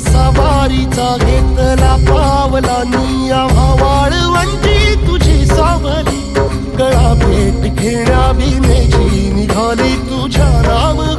सवारीचा घेतला पावलानी. वाळवंटी तुझी सावली. गळा भेट घेण्या बिनेची निघाली तुझ्या नाव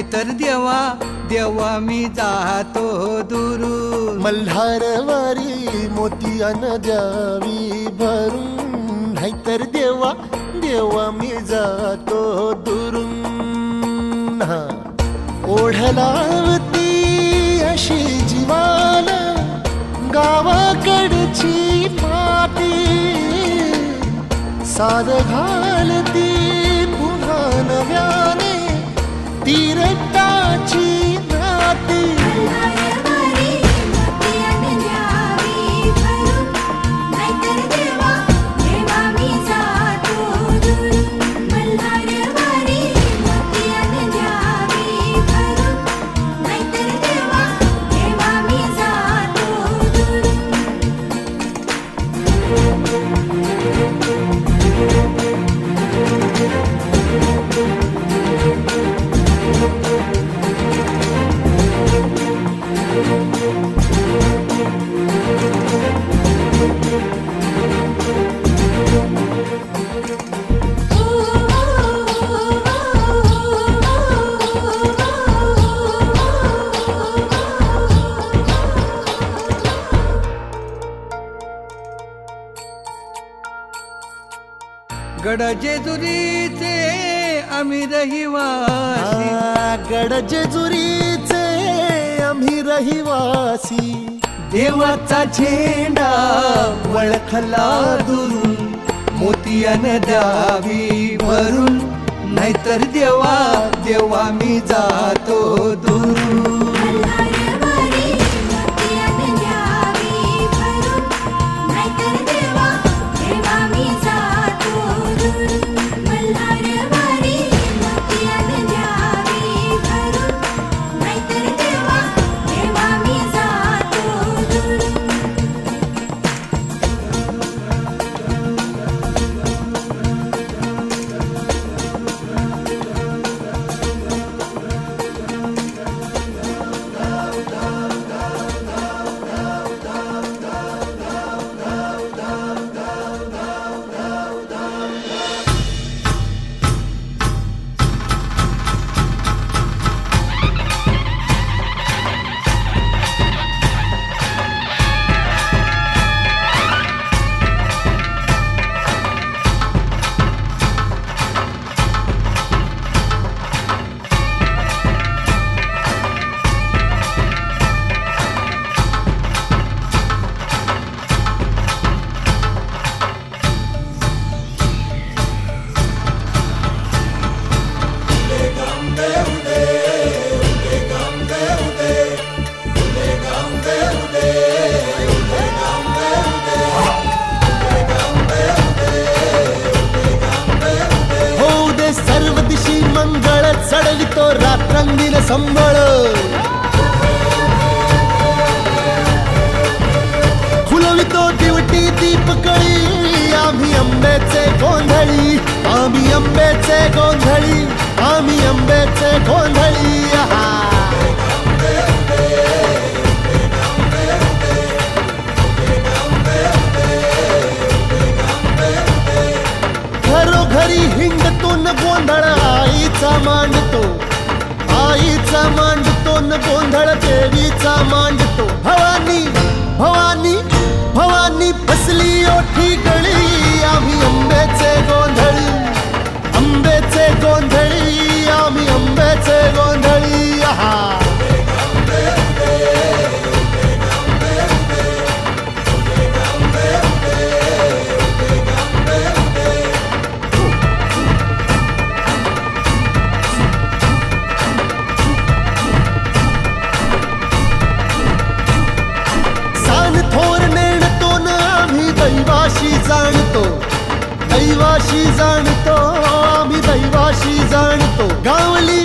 नाही तर देवा देवा मी जातो दुरू मल्हारवारी मोती अन द्यावी भरून. नाहीतर देवा देवा मी जातो दुरून. ओढलावती अशी जीवान गावाकडची माती साध घालती गड जेजुरीचे आम्ही रहिवासी. आ, गड जेजुरीचे आम्ही रहिवासी. देवाचा झेंडा वळखला दुरून मोतियाने द्यावी भरून नाहीतर देवा देवा मी जातो दुरून. न गोंधळ आईचा मांडतो. आईचा मांडतो न गोंधळ देवीचा मांडतो. भवानी भवानी भवानी फसली ओठी गळी. आम्ही आंब्याचे गोंधळी आंब्याचे गोंधळी. आम्ही आंब्याचे गोंधळी आहा. दैवाशी जाणतो आम्ही दैवाशी जाणतो. गावली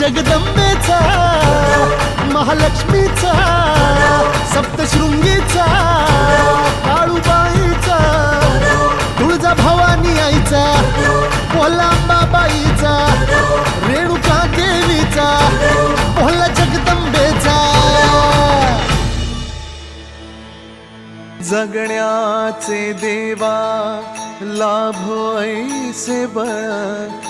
जगदंबेचा महालक्ष्मीचा सप्तशृंगीचा काळूबाईचा तुळजा भवानी आईचा भोला अंबाबाईचा रेणुका देवीचा भोला जगदंबेचा. जगण्याचे देवा लाभ ऐसे बळ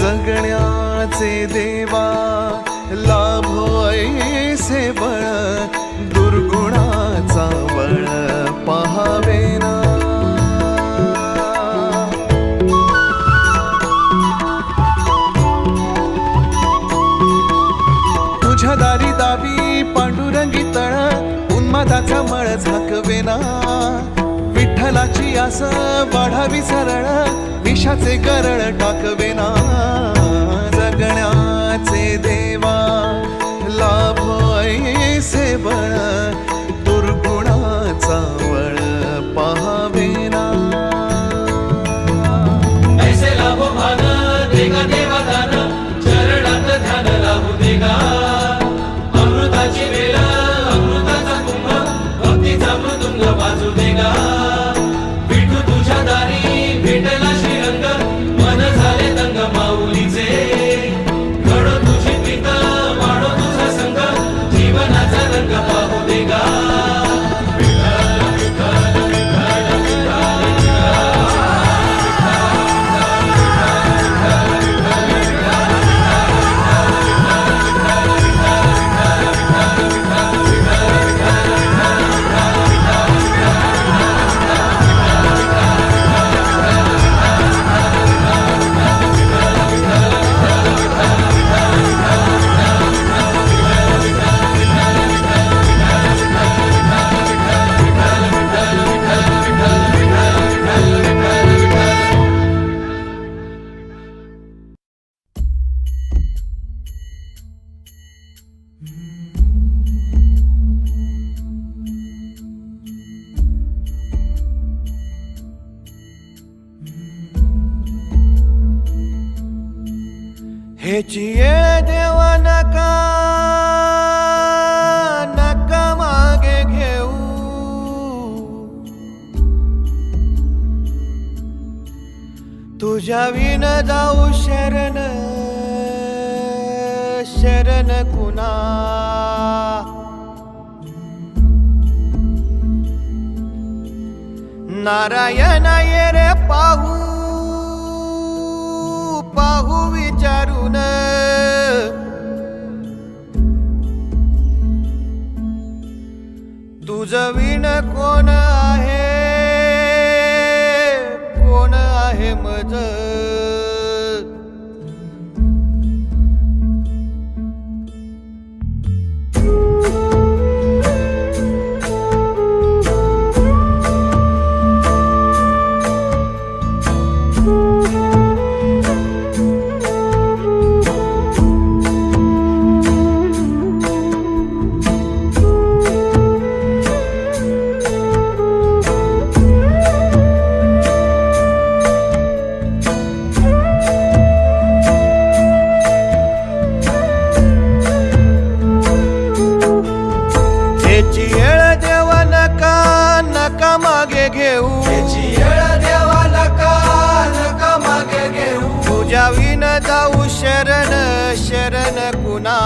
जगण्याचे देवा लाभो ऐसे बळ. दुर्गुणाचा बळ पहावेना तुझ्या दारी दावी पांडुरंगी तळ उन्मादाचा मळ झाकवेना विठ्ठलाची आस वाढावी सरळ विषाचे करळ टाकवेना जगण्याचे देवा लाभ ऐसे बळ हेची येळ देवा नका नका मागे घेऊ. तुझ्या विन जाऊ शरण शरण कुणा? नारायण ये रे पाहू विचारून तुझ विण कोण आहे? कोण आहे मज जाऊ शरण शरण कुणा?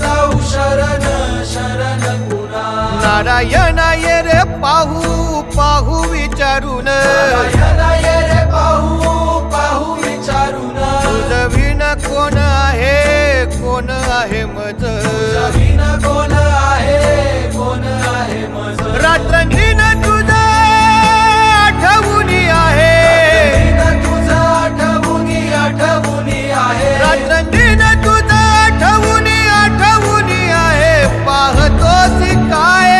जाऊ शरण शरण कुणा? नारायण ये रे पाहू पाहू विचारून. रे पाहू विचारून. कोण आहे कोण आहे मज? कोण आहे कोण आहे मज? तुझ आठवून आहे. तुझं आठवणी आहे. रात्रंदिन तुझा आठवणी आठवणी आहे. पाहतोस काय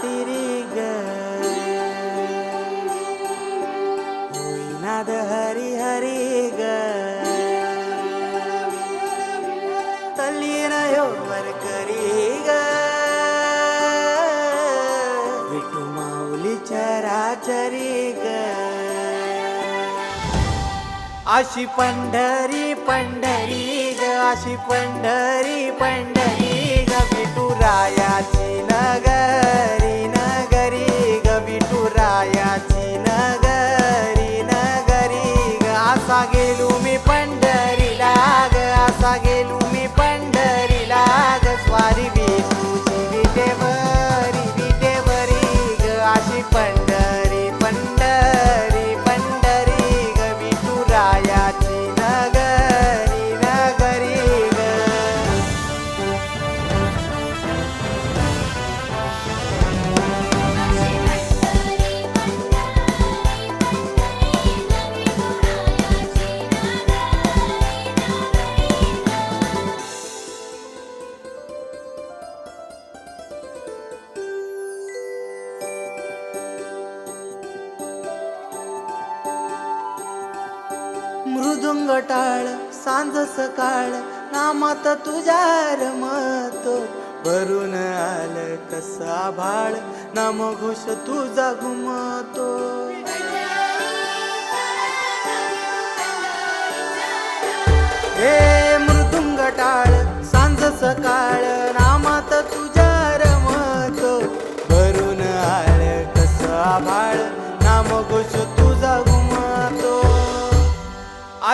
तिरी ग. होईनाद हरी हरी ग. तल्लीन यो वर करी ग. विठू माऊली चराचरी ग. अशी पंढरी पंढरी ग अशी पंढरी पंढरी ग विठुरायाची नगरी नगरी. नामात तुझ्या रमत भरून आलं कसा भाळ नाम घोष तुझा घुमतो. हे मृदुंग टाळ सांज सकाळ नामात तुझ्या रमत भरून आळ कसा भाळ नाम घुष तुझा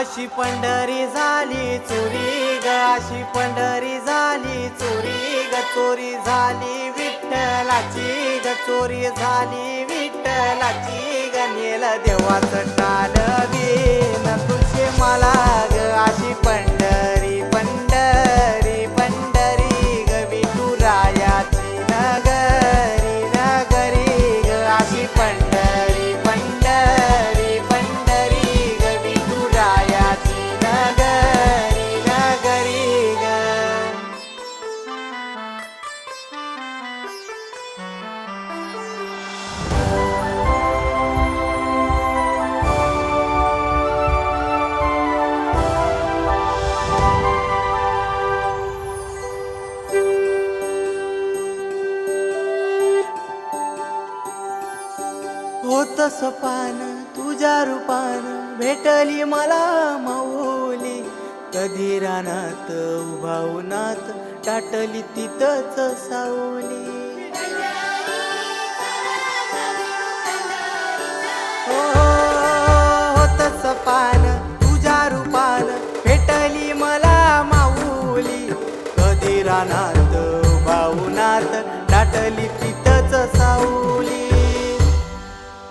अशी पंढरी झाली चोरी ग अशी पंढरी झाली चोरी ग चोरी झाली विठ्ठलाची ग चोरी झाली विठ्ठलाची ग नेल देवाचं टाल न तुझे मला ग अशी पंढरी सपान तुझ्या रूपान भेटली मला माऊली. कधी रानात उभा उन्हात टाटली तिथंच सावली. हो, हो, होत सपान तुझ्या रूपान भेटली मला माऊली. कधी रानात बाऊनात टाटली तिथंच सावली.